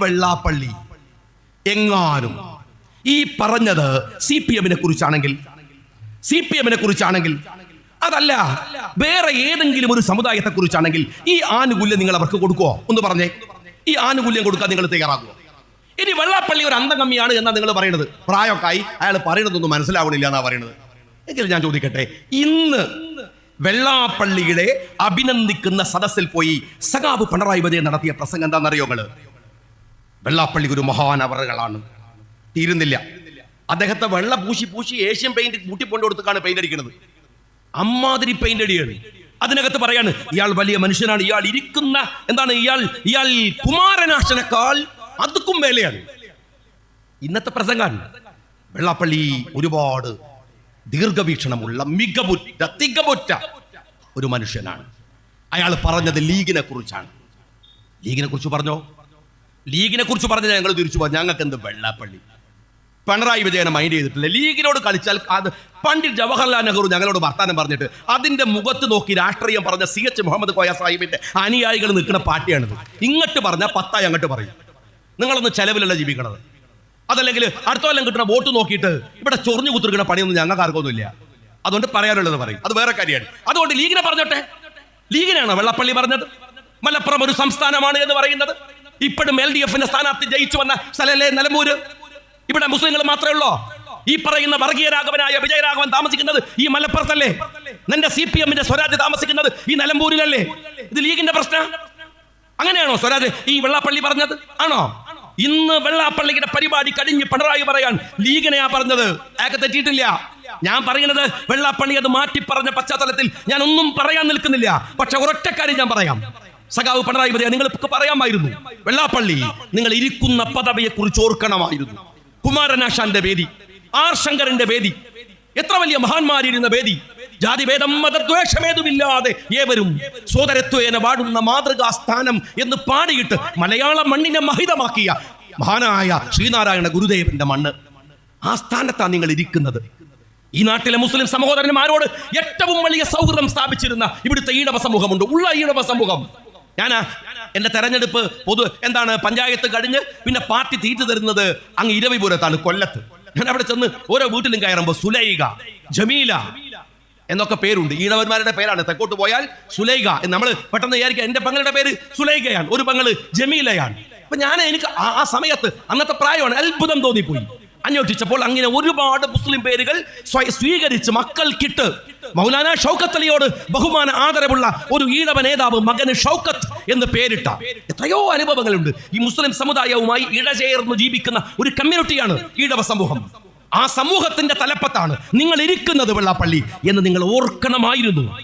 വെള്ളാപ്പള്ളി. എങ്ങാനും. ഈ പറഞ്ഞത് സി പി എമ്മിനെ കുറിച്ചാണെങ്കിൽ സി പി എമ്മിനെ കുറിച്ചാണെങ്കിൽ അതല്ല വേറെ ഏതെങ്കിലും ഒരു സമുദായത്തെ കുറിച്ചാണെങ്കിൽ ഈ ആനുകൂല്യം നിങ്ങൾ അവർക്ക് കൊടുക്കുവോ? ഒന്ന് പറഞ്ഞേ. ഈ ആനുകൂല്യം കൊടുക്കാൻ നിങ്ങൾ തയ്യാറാകുമോ ഇനി വെള്ളാപ്പള്ളി ഒരു അന്തകമ്മിയാണ് എന്നാ നിങ്ങൾ പറയുന്നത് പ്രായമൊക്കായി അയാൾ പറയുന്നതൊന്നും മനസ്സിലാവണില്ല എന്നാ പറയുന്നത് എങ്കിലും ഞാൻ ചോദിക്കട്ടെ ഇന്ന് വെള്ളാപ്പള്ളിയുടെ അഭിനന്ദിക്കുന്ന സദസ്സിൽ പോയി സഖാബ് പിണറായി വിജയൻ നടത്തിയ പ്രസംഗം എന്താണെന്നറിയോ നിങ്ങൾ? വെള്ളാപ്പള്ളി ഒരു മഹാനവറുകളാണ് തീരുന്നില്ല. അദ്ദേഹത്തെ വെള്ള പൂശി പൂശി ഏഷ്യൻ പെയിന്റ് കൂട്ടിപ്പോണ്ട് കൊടുത്താണ് പെയിന്റ് അടിക്കുന്നത്. അമ്മാതിരി പെയിന്റ് അടിയാണ്. അതിനകത്ത് പറയാണ് ഇയാൾ വലിയ മനുഷ്യനാണ് ഇയാൾ ഇരിക്കുന്ന എന്താണ് ഇയാൾ ഇയാൾ കുമാരനാശനേക്കാൾ അതുക്കും മേലെയാണ്. ഇന്നത്തെ പ്രസംഗാണ് വെള്ളാപ്പള്ളി ഒരുപാട് ദീർഘവീക്ഷണമുള്ള മികവുറ്റ തികവുറ്റ ഒരു മനുഷ്യനാണ്. അയാൾ പറഞ്ഞത് ലീഗിനെ കുറിച്ചാണ്. ലീഗിനെ കുറിച്ച് പറഞ്ഞോ? ലീഗിനെ കുറിച്ച് പറഞ്ഞാൽ ഞങ്ങൾ തിരിച്ചു പോകാം ഞങ്ങൾക്ക് എന്ത് വെള്ളാപ്പള്ളി? പിണറായി വിജയനെ മൈൻഡ് ചെയ്തിട്ടില്ല? ലീഗിനോട് കളിച്ചാൽ അത് പണ്ഡിറ്റ് ജവഹർലാൽ നെഹ്റു ഞങ്ങളോട് വർത്താനം പറഞ്ഞിട്ട് അതിന്റെ മുഖത്ത് നോക്കി രാഷ്ട്രീയം പറഞ്ഞ സി എച്ച് മുഹമ്മദ് കോയ സാഹിബിന്റെ അനുയായികൾ നിൽക്കുന്ന പാർട്ടിയാണിത്. ഇങ്ങോട്ട് പറഞ്ഞാൽ പത്തായി അങ്ങോട്ട് പറയും. നിങ്ങളൊന്ന് ചെലവിലല്ല ജീവിക്കണത്? അതല്ലെങ്കിൽ അടുത്ത കൊല്ലം കിട്ടുന്ന വോട്ട് നോക്കിയിട്ട് ഇവിടെ ചൊറിഞ്ഞു കുത്തിരിക്കുന്ന പണിയൊന്നും ഞങ്ങൾക്ക് ആർക്കൊന്നുമില്ല അതുകൊണ്ട് പറയാനുള്ളത് പറയും. അത് വേറെ കാര്യമാണ്. അതുകൊണ്ട് ലീഗിനെ പറഞ്ഞോട്ടെ? ലീഗിനാണ് വെള്ളപ്പള്ളി പറഞ്ഞത്? മലപ്പുറം ഒരു സംസ്ഥാനമാണ് എന്ന് പറയുന്നത്? ഇപ്പോഴും എൽ ഡി എഫിന്റെ സ്ഥാനാർത്ഥി ജയിച്ചു വന്ന സ്ഥലല്ലേ നിലമ്പൂര്. ഇവിടെ മുസ്ലിങ്ങൾ മാത്രമേ ഉള്ളൂ? ഈ പറയുന്ന വർഗീയ രാഘവനായ വിജയരാഘവൻ താമസിക്കുന്നത് ഈ മലപ്പുറത്തല്ലേ? നിന്റെ സി പി എമ്മിന്റെ സ്വരാജ് താമസിക്കുന്നത് ഈ നിലമ്പൂരിലല്ലേ? ഇത് ലീഗിന്റെ പ്രശ്നം. അങ്ങനെയാണോ സ്വരാജ്? ഈ വെള്ളാപ്പള്ളി പറഞ്ഞത്? ആണോ? ഇന്ന് വെള്ളാപ്പള്ളിയുടെ പരിപാടി കഴിഞ്ഞ് പിണറായി പറയാൻ ലീഗിനെയാ പറഞ്ഞത്. അയാൾക്ക് തെറ്റിയിട്ടില്ല ഞാൻ പറയുന്നത് വെള്ളാപ്പള്ളി അത് മാറ്റി പറഞ്ഞ പശ്ചാത്തലത്തിൽ ഞാൻ ഒന്നും പറയാൻ നിൽക്കുന്നില്ല. പക്ഷെ ഒരൊറ്റക്കാര്യം ഞാൻ പറയാം. സഖാവ് പിണറായി വിജയൻ നിങ്ങൾ പറയാമായിരുന്നു. വെള്ളാപ്പള്ളി നിങ്ങൾ ഇരിക്കുന്ന പദവിയെ കുറിച്ച് ഓർക്കണമായിരുന്നു കുമാരനാശാന്റെ വേദി ആർ ശങ്കറിന്റെ വേദി എത്ര വലിയ മഹാന്മാരിരുന്ന വേദി. ജാതി ജാതിഭേദം മതദ്വേഷമേതുമില്ലാതെ ഏവരും സോദരത്വേന വാടുന്ന മാതൃകാ സ്ഥാനം എന്ന് പാടിയിട്ട് മലയാള മണ്ണിനെ മഹിതമാക്കിയ മഹാനായ ശ്രീനാരായണ ഗുരുദേവന്റെ മണ്ണ്. ആ സ്ഥാനത്താണ് നിങ്ങൾ ഇരിക്കുന്നത്. ഈ നാട്ടിലെ മുസ്ലിം സഹോദരന്മാരോട് ഏറ്റവും വലിയ സൗഹൃദം സ്ഥാപിച്ചിരുന്ന ഇവിടുത്തെ ഈഴവ സമൂഹമുണ്ട്. ഉള്ള ഈഴവ സമൂഹം. ഞാൻ എന്റെ തെരഞ്ഞെടുപ്പ് പൊതു എന്താണ് പഞ്ചായത്ത് കഴിഞ്ഞ് പിന്നെ പാർട്ടി തീറ്റ് തരുന്നത് അങ്ങ് ഇരവിപുരത്താണ് കൊല്ലത്ത്. ഞാൻ അവിടെ ചെന്ന് ഓരോ വീട്ടിലും കയറുമ്പോൾ സുലൈക ജമീല എന്നൊക്കെ പേരുണ്ട്. ഈഴവന്മാരുടെ പേരാണ്. തെക്കോട്ട് പോയാൽ സുലൈക നമ്മൾ പെട്ടെന്ന് വിചാരിക്കുക എന്റെ പങ്ങളുടെ പേര് സുലൈകയാണ് ഒരു പങ്ങൾ ജമീലയാണ്. അപ്പൊ ഞാൻ എനിക്ക് ആ സമയത്ത് അന്നത്തെ പ്രായമാണ് അത്ഭുതം തോന്നിപ്പോയി. അന്വേഷിച്ചപ്പോൾ അങ്ങനെ ഒരുപാട് മുസ്ലിം പേരുകൾ സ്വീകരിച്ച് മക്കൾക്കിട്ട് മൗലാന ഷൗക്കത്ത് അലിയോട് ബഹുമാന ആദരവുള്ള ഒരു ഈഴവ നേതാവ് മകന് ഷൗക്കത്ത് എന്ന് പേരിട്ട എത്രയോ അനുഭവങ്ങളുണ്ട്. ഈ മുസ്ലിം സമുദായവുമായി ഇടചേർന്ന് ജീവിക്കുന്ന ഒരു കമ്മ്യൂണിറ്റിയാണ് ഈടവ സമൂഹം. ആ സമൂഹത്തിന്റെ തലപ്പത്താണ് നിങ്ങൾ ഇരിക്കുന്നത് വെള്ളാപ്പള്ളി എന്ന് നിങ്ങൾ ഓർക്കണമായിരുന്നു.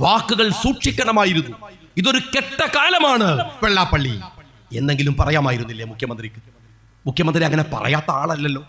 വാക്കുകൾ സൂക്ഷിക്കണമായിരുന്നു. ഇതൊരു കെട്ട കാലമാണ് വെള്ളാപ്പള്ളി. എന്നെങ്കിലും പറയാമായിരുന്നില്ലേ മുഖ്യമന്ത്രിക്ക്? മുഖ്യമന്ത്രി അങ്ങനെ പറയാത്ത ആളല്ലല്ലോ.